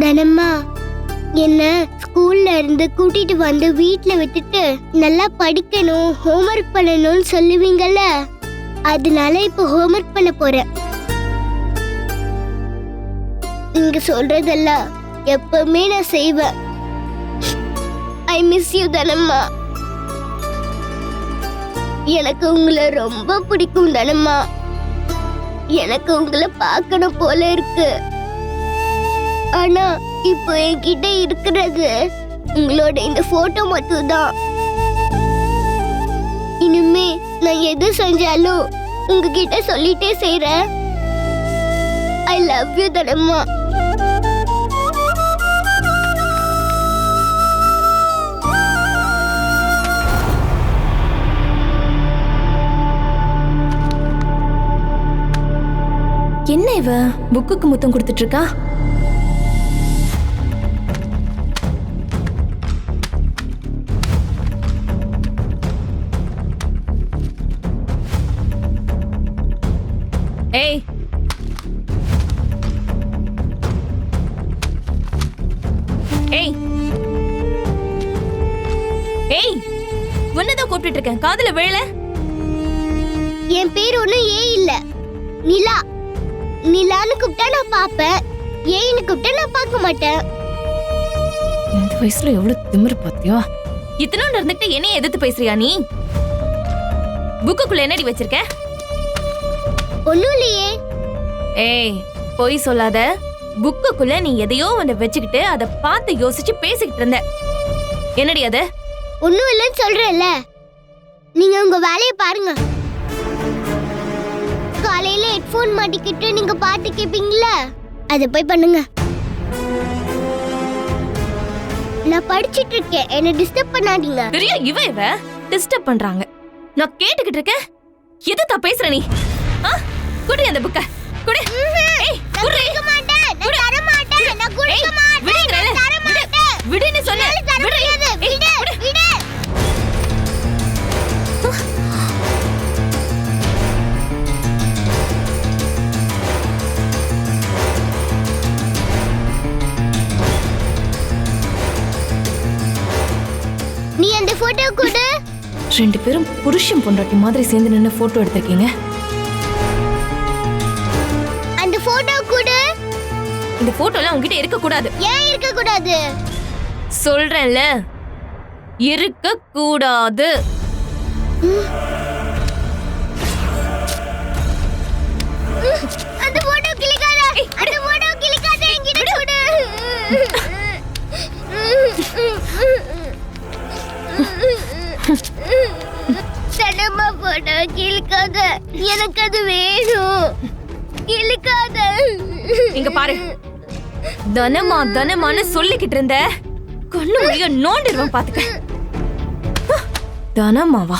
தனம்மா என்ன ஸ்கூல்ல இருந்து கூட்டிட்டு வந்து வீட்ல விட்டுட்டு நல்லா படிக்கணும் ஹோம்ஒர்க் பண்ணணும்னு சொல்லுவீங்கல்ல? அதனால இப்போ ஹோம்ஒர்க் பண்ண போறேன். நீங்க சொல்றதெல்லாம் எப்பவுமே நான் செய்வேன். ஐ மிஸ் யூ தனம்மா. எனக்கு உங்களை ரொம்ப பிடிக்கும் தனம்மா. எனக்கு உங்களை பார்க்கணும் போல இருக்கு. ஆனா இப்போ என்கிட்ட இருக்கிறது உங்களோட இந்த போட்டோ மட்டும்தான். இனிமே நான் எது செஞ்சாலும் உங்ககிட்ட சொல்லிட்டே செய்யறேன் ஐ லவ் யூ தனம்மா. என்ன இவ? புக்குக்கு முத்தம் கொடுத்துட்டு இருக்கா? ஏய் ஏய் ஏய் உன்னதான் கூப்பிட்டு இருக்கேன் காதுல விழல? என் பேர் ஒன்றும் ஏ இல்ல. நிலா. நிலான்னு கூப்பிட்டா நான் பார்ப்பேன். ஏன்னு கூப்பிட்டா நான் பார்க்க மாட்டேன். இந்த வயசுல எவ்வளவு திமிரு பாத்தியா இத்தனோண்டு இருந்துட்டு என்னைய எதிர்த்து பேசுறியா நீ? புக்குக்குள்ள என்னடி வச்சிருக்க? ஒன்றும் இல்லையே. ஏய் பொய் சொல்லாத. புக்குக்குள்ள நீ எதையோ ஒண்ணு வச்சுக்கிட்டு அதை பார்த்து யோசிச்சு பேசிக்கிட்டு இருந்த. என்னடி அது? ஒன்றும் இல்லைன்னு சொல்றேன்ல. நீங்க உங்க வேலையை பாருங்க. காலையில ஹெட்ஃபோன் மாட்டிக்கிட்டு நீங்க பாட்டு கேட்பீங்களா அதை போய் பண்ணுங்க. நான் படிச்சிட்டு இருக்கேன். என்ன டிஸ்டர்ப் பண்ணாதீங்க. பெரிய இவ இவ. டிஸ்டர்ப் பண்றாங்க. நான் கேட்டுக்கிட்டு இருக்கேன். எது தான் பேசுற நீ? குடி அந்த புக்க. குடி. குடி. மாட்டேன். நான் தர மாட்டேன் நான் கொடுக்க மாட்டேன். நான் தர. மாட்டேன் விடுன்னு சொன்னேன் விடு. விடு. விடு. நீ அந்த போட்டோ கொடு. ரெண்டு பேரும் புருஷன் பொண்டாட்டி மாதிரி சேர்ந்து நின்னு போட்டோ எடுத்திருக்கீங்க. இந்த போட்டோலாம் உங்ககிட்ட இருக்க கூடாது ஏன் இருக்க கூடாது சொல்றேன்ல. இருக்க கூடாது அந்த போட்டோ கிளிக்காத அந்த போட்டோ கிளிக்காத என்கிட்ட கொடு. சனமா போட்டோ கிளிக்காத எனக்கு அது வேணும். கிளிக்காத இங்க பாரு. தனமா தனமான்னு சொல்லிக்கிட்டு இருந்த. கண்ணு முடிய நோண்டிடுவேன் பாத்துக்க. தனமாவா?